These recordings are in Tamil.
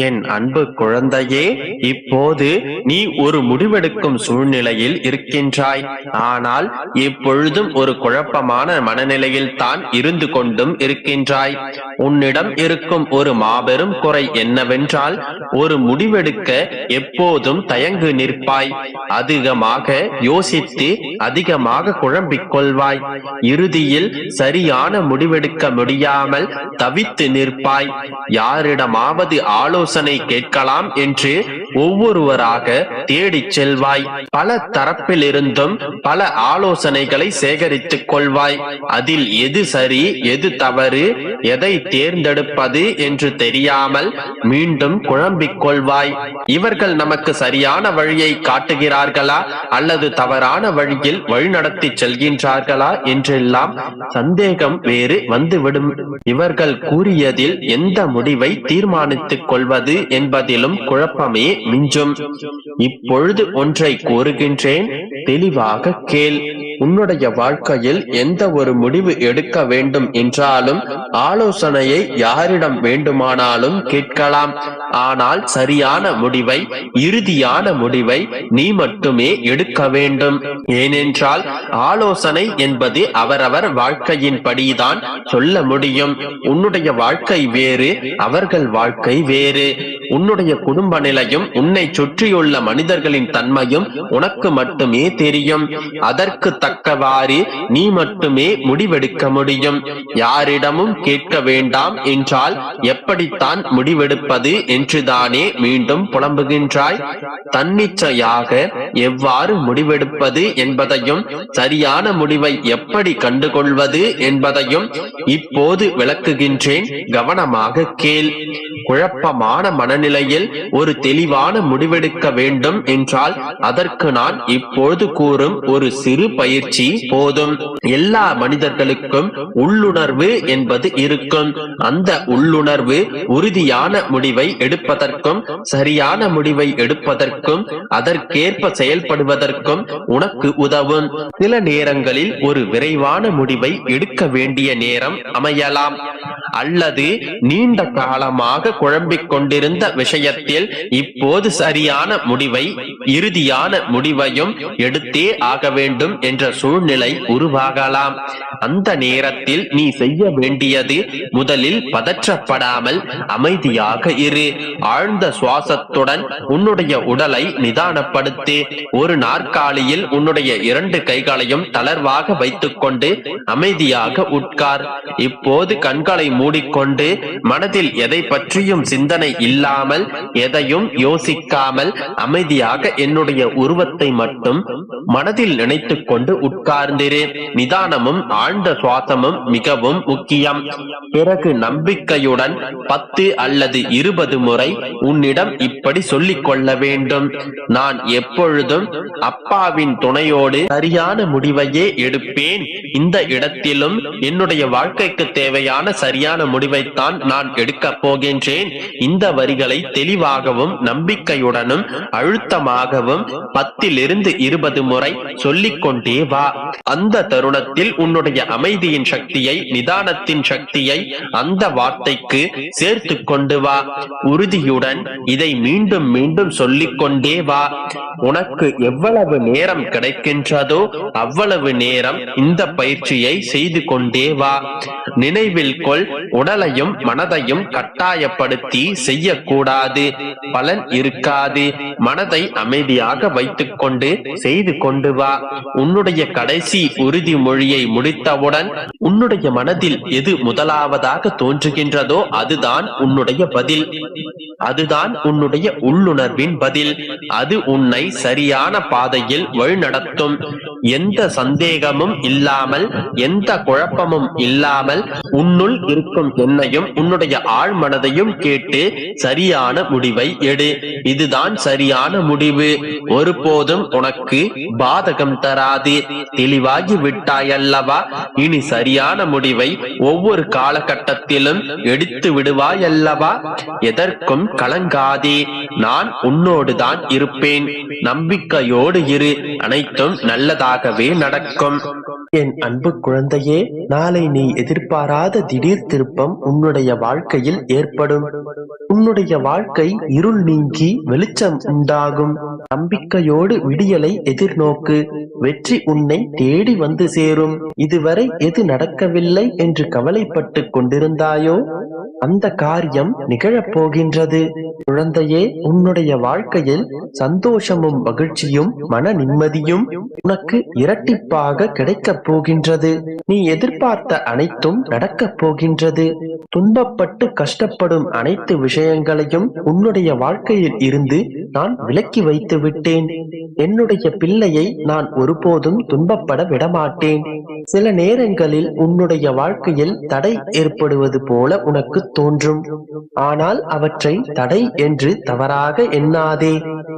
என் அன்பு குழந்தையே இப்போது நீ ஒரு முடிவெடுக்கும் சூழ்நிலையில் இருக்கின்றாய். ஆனால் எப்பொழுதும் ஒரு குழப்பமான மனநிலையில் தான் இருந்து கொண்டும் இருக்கின்றாய். உன்னிடம் இருக்கும் ஒரு மாபெரும் குறை என்னவென்றால் ஒரு முடிவெடுக்க எப்போதும் தயங்கு நிற்பாய். அதிகமாக யோசித்து அதிகமாக குழம்பிக் கொள்வாய். இறுதியில் சரியான முடிவெடுக்க முடியாமல் தவித்து நிற்பாய். யாரிடமாவது ஆலோசனை கேட்கலாம் என்று ஒவ்வொருவராக தேடிச் செல்வாய். பல தரப்பிலிருந்தும் பல ஆலோசனைகளை சேகரித்துக் கொள்வாய். அதில் எது சரி எது தவறு எதை தேர்ந்தெடுப்பது என்று தெரியாமல் மீண்டும் குழம்பிக் கொள்வாய். இவர்கள் நமக்கு சரியான வழியை காட்டுகிறார்களா அல்லது தவறான வழியில் வழிநடத்தி செல்கின்றார்களா என்றெல்லாம் சந்தேகம் வேறு வந்துவிடும். இவர்கள் கூறியதில் எந்த முடிவை தீர்மானித்துக் கொள்வார் கொள்வது என்பதிலும் குழப்பமே மிஞ்சும். இப்பொழுது ஒன்றை கூறுகின்றேன். தெளிவாக கேள். உன்னுடைய வாழ்க்கையில் எந்த ஒரு முடிவு எடுக்க வேண்டும் என்றாலும் ஆலோசனையை யாரிடம் வேண்டுமானாலும் கேட்கலாம். ஆனால் சரியான முடிவை இறுதியான முடிவை நீ மட்டுமே எடுக்க வேண்டும். ஏனென்றால் ஆலோசனை என்பது அவரவர் வாழ்க்கையின் படிதான் சொல்ல முடியும். உன்னுடைய வாழ்க்கை வேறு அவர்கள் வாழ்க்கை வேறு. உன்னுடைய குடும்ப நிலையும் உன்னை சுற்றியுள்ள மனிதர்களின் தன்மையும் உனக்கு மட்டுமே தெரியும். அதற்கு தக்கவாறு நீ மட்டுமே முடிவெடுக்க முடியும். யாரிடமும் கேட்க வேண்டாம் என்றால் எப்படித்தான் முடிவெடுப்பது என்றுதானே மீண்டும் புலம்புகின்றாய். தன்னிச்சையாக எவ்வாறு முடிவெடுப்பது என்பதையும் சரியான முடிவை எப்படி கண்டுகொள்வது என்பதையும் இப்போது விளக்குகின்றேன். கவனமாக கேள். குழப்பமான மனநிலையில் ஒரு தெளிவான முடிவெடுக்க வேண்டும் என்றால் அதற்கு நான் இப்பொழுது கூறும் ஒரு சிறு பயிற்சி போதும். எல்லா மனிதர்களுக்கும் உள்ளுணர்வு என்பது இருக்கும். அந்த உள்ளுணர்வு உறுதியான முடிவை எடுப்பதற்கும் சரியான முடிவை எடுப்பதற்கும் அதற்கேற்ப செயல்படுவதற்கும் உனக்கு உதவும். சில நேரங்களில் ஒரு விரைவான முடிவை எடுக்க வேண்டிய நேரம் அமையலாம். அல்லது நீண்ட காலமாக குழம்பிக் கொண்டிருந்த விஷயத்தில் இப்போது சரியான முடிவை இறுதியான முடிவையும் எடுத்தே ஆக வேண்டும் என்ற சூழ்நிலை உருவாகலாம். அந்த நேரத்தில் நீ செய்ய வேண்டியது முதலில் பதற்றப்படாமல் அமைதியாக இரு. ஆழ்ந்த சுவாசத்துடன் உன்னுடைய உடலை நிதானப்படுத்தி. ஒரு நாற்காலியில் உன்னுடைய இரண்டு கைகளையும் தளர்வாக வைத்துக்கொண்டு அமைதியாக உட்கார். இப்போது கண்களை மூடிக்கொண்டு மனதில் எதை பற்றியும் சிந்தனை இல்லாமல் எதையும் யோசிக்காமல் அமைதியாக என்னுடைய உருவத்தை மட்டும் மனதில் நினைத்துக் கொண்டு உட்கார்ந்திரு. நிதானமும் ஆழ் ஆழ்ந்த சுவாசமும் மிகவும் முக்கியம். பிறகு நம்பிக்கையுடன் பத்து அல்லது இருபது முறை உன்னிடம் இப்படி சொல்லிக் கொள்ள வேண்டும். நான் எப்பொழுதும் அப்பாவின் துணையோடு சரியான முடிவையே எடுப்பேன். இந்த இடத்திலும் என்னுடைய வாழ்க்கைக்கு தேவையான சரியான முடிவைத்தான் நான் எடுக்கப் போகின்றேன். இந்த வரிகளை தெளிவாகவும் நம்பிக்கையுடனும் அழுத்தமாகவும் பத்திலிருந்து இருபது முறை சொல்லிக் கொண்டே வா. அந்த தருணத்தில் உன்னுடைய அமைதியின் சக்தியை நிதானத்தின் சக்தியை அந்த வார்த்தைக்கு சேர்த்து கொண்டு வா. உறுதியுடன் இதை மீண்டும் மீண்டும் சொல்லிக் கொண்டே வா. உனக்கு எவ்வளவு நேரம் கிடைக்கின்றதோ அவ்வளவு நேரம் இந்த பயிற்சியை செய்து கொண்டே வா. நினைவில் கொள் உடலையும் மனதையும் கட்டாயப்படுத்தி செய்யக்கூடாது. பலன் இருக்காது. மனதை அமைதியாக வைத்துக்கொண்டு செய்து கொண்டு வா. உன்னுடைய கடைசி உறுதிமொழியை முடித்த முடித்தவுடன் உன்னுடைய மனதில் எது முதலாவதாக தோன்றுகின்றதோ அதுதான் உன்னுடைய பதில். அதுதான் உன்னுடைய உள்ளுணர்வின் பதில். அது உன்னை சரியான பாதையில் வழிநடத்தும். எந்த சந்தேகமும் இல்லாமல் எந்த குழப்பமும் இல்லாமல் உன்னுள் இருக்கும் என்னையும் உன்னுடைய ஆழ் மனதையும் கேட்டு சரியான முடிவை எடு. இதுதான் சரியான முடிவு. ஒருபோதும் உனக்கு பாதகம் தராது. தெளிவாகி விட்டாயல்லவா இனி சரியான முடிவை ஒவ்வொரு காலகட்டத்திலும் எடுத்து விடுவாயல்லவா? எதற்கும் கலங்காதே. நான் உன்னோடுதான் இருப்பேன். நம்பிக்கையோடு இரு. அனைத்தும் நல்லதாகவே நடக்கும். என் அன்பு குழந்தையே நாளை நீ எதிர்பாராத திடீர் திருப்பம் உன்னுடைய வாழ்க்கையில் ஏற்படும். உன்னுடைய வாழ்க்கை இருள் நீங்கி வெளிச்சம் உண்டாகும். நம்பிக்கையோடு விடியலை எதிர்நோக்கு. வெற்றி உன்னை தேடி வந்து சேரும். இதுவரை எது நடக்கவில்லை என்று கவலைப்பட்டுக் கொண்டிருந்தாயோ? அந்த காரியம் நிகழப் போகின்றது குழந்தையே உன்னுடைய வாழ்க்கையில் சந்தோஷமும் மகிழ்ச்சியும் மன நிம்மதியும் உனக்கு இரட்டிப்பாக கிடைக்கப் போகின்றது. நீ எதிர்பார்த்த அனைத்தும் நடக்கப் போகின்றது. துன்பப்பட்டு கஷ்டப்படும் அனைத்து விஷயங்களையும் உன்னுடைய வாழ்க்கையில் இருந்து நான் விலக்கி வைத்து விட்டேன். என்னுடைய பிள்ளையை நான் ஒருபோதும் துன்பப்பட விடமாட்டேன். சில நேரங்களில் உன்னுடைய வாழ்க்கையில் தடை ஏற்படுவது போல உனக்கு தோன்றும். ஆனால் அவற்றை தடை என்று தவறாக எண்ணாதே.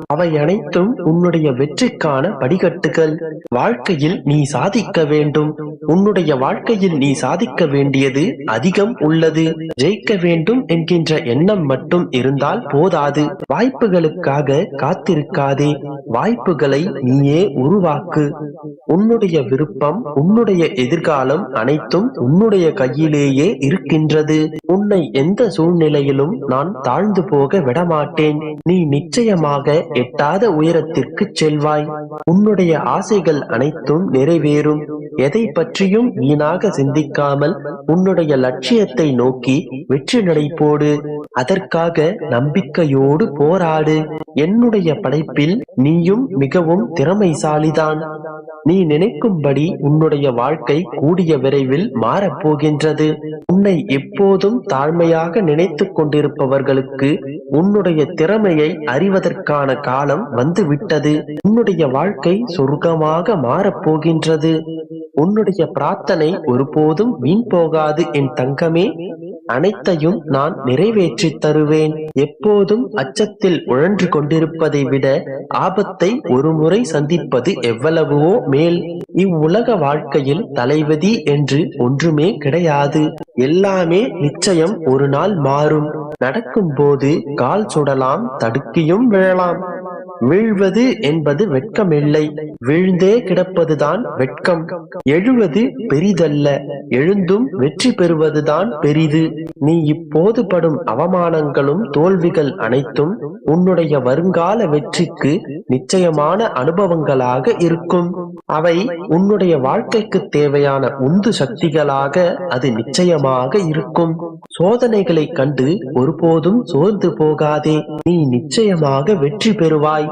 அவை அனைத்தும் உன்னுடைய வெற்றிக்கான படிகட்டுகள் வாழ்க்கையில் நீ சாதிக்க வேண்டும். உன்னுடைய வாழ்க்கையில் நீ சாதிக்க வேண்டியது அதிகம் உள்ளது. ஜெயிக்க வேண்டும் என்கின்ற எண்ணம் மட்டும் இருந்தால் போதாது. வாய்ப்புகளுக்காக காத்திருக்காதே. வாய்ப்புகளை நீயே உருவாக்கு. உன்னுடைய விருப்பம் உன்னுடைய எதிர்காலம் அனைத்தும் உன்னுடைய கையிலேயே இருக்கின்றது. உன்னை எந்த சூழ்நிலையிலும் நான் தாழ்ந்து போக விடமாட்டேன். நீ நிச்சயமாக எட்டாத உயரத்திற்கு செல்வாய். உன்னுடைய ஆசைகள் அனைத்தும் நிறைவேறும். எதை பற்றியும் வீணாக சிந்திக்காமல் உன்னுடைய லட்சியத்தை நோக்கி வெற்றி நடை போடு. அதற்காக நம்பிக்கையோடு போராடு. என்னுடைய படைப்பில் நீயும் மிகவும் திறமைசாலிதான். நீ நினைக்கும்படி உன்னுடைய வாழ்க்கை கூடிய விரைவில் மாறப்போகின்றது. உன்னை எப்போதும் தாழ்மையாக நினைத்துக் கொண்டிருப்பவர்களுக்கு உன்னுடைய திறமையை அறிவதற்கான காலம் வந்துவிட்டது. உன்னுடைய வாழ்க்கை சொர்க்கமாக மாறப்போகின்றது. உன்னுடைய பிரார்த்தனை ஒருபோதும் வீண் போகாது என் தங்கமே. அனைத்தையும் நான் நிறைவேற்றி தருவேன். எப்போதும் அச்சத்தில் உழன்று கொண்டிருப்பதை விட ஆபத்தை ஒரு முறை சந்திப்பது எவ்வளவோ மேல். இவ்வுலக வாழ்க்கையில் தலைவதி என்று ஒன்றுமே கிடையாது. எல்லாமே நிச்சயம் ஒரு நாள் மாறும். நடக்கும்போது கால் சுடலாம் தடுக்கியும் விழலாம். வீழ்வது என்பது வெட்கமில்லை. வீழ்ந்தே கிடப்பதுதான் வெட்கம். எழுவது பெரிதல்ல. எழுந்தும் வெற்றி பெறுவதுதான் பெரிது. நீ இப்போது படும் அவமானங்களும் தோல்விகள் அனைத்தும் உன்னுடைய வருங்கால வெற்றிக்கு நிச்சயமான அனுபவங்களாக இருக்கும். அவை உன்னுடைய வாழ்க்கைக்கு தேவையான உந்து சக்திகளாக அது நிச்சயமாக இருக்கும். சோதனைகளை கண்டு ஒருபோதும் சோர்ந்து போகாதே. நீ நிச்சயமாக வெற்றி பெறுவாய்.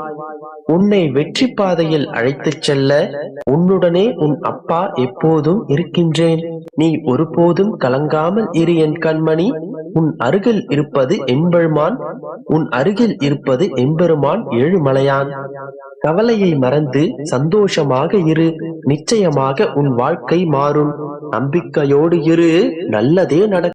உன்னை வெற்றி பாதையில் அழைத்துச் செல்ல உன்னுடனே உன் அப்பா எப்போதும் இருக்கின்றேன். நீ ஒருபோதும் கலங்காமல் இரு என் கண்மணி. உன் அருகில் இருப்பது எம்பெருமான் உன் அருகில் இருப்பது எம்பெருமான் ஏழுமலையான். கவலையை மறந்து சந்தோஷமாக இரு நிச்சயமாக உன் வாழ்க்கை மாறும். நம்பிக்கையோடு இரு நல்லதே நடக்கும்.